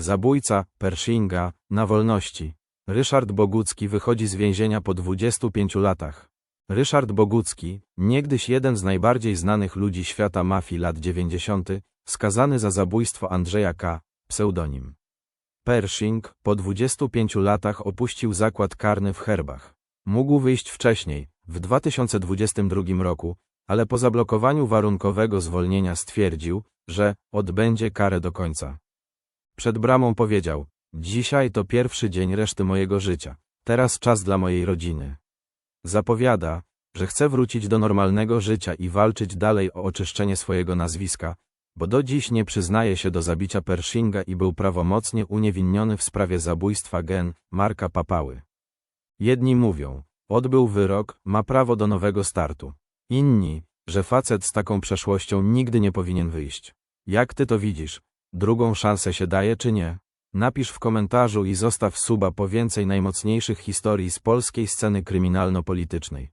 Zabójca, Pershinga, na wolności. Ryszard Bogucki wychodzi z więzienia po 25 latach. Ryszard Bogucki, niegdyś jeden z najbardziej znanych ludzi świata mafii lat 90., skazany za zabójstwo Andrzeja K., pseudonim. Pershing po 25 latach opuścił zakład karny w Herbach. Mógł wyjść wcześniej, w 2022 roku, ale po zablokowaniu warunkowego zwolnienia stwierdził, że odbędzie karę do końca. Przed bramą powiedział: Dzisiaj to pierwszy dzień reszty mojego życia. Teraz czas dla mojej rodziny. Zapowiada, że chce wrócić do normalnego życia i walczyć dalej o oczyszczenie swojego nazwiska, bo do dziś nie przyznaje się do zabicia Pershinga i był prawomocnie uniewinniony w sprawie zabójstwa gen Marka Papały. Jedni mówią, odbył wyrok, ma prawo do nowego startu. Inni, że facet z taką przeszłością nigdy nie powinien wyjść. Jak ty to widzisz? Drugą szansę się daje czy nie? Napisz w komentarzu i zostaw suba po więcej najmocniejszych historii z polskiej sceny kryminalno-politycznej.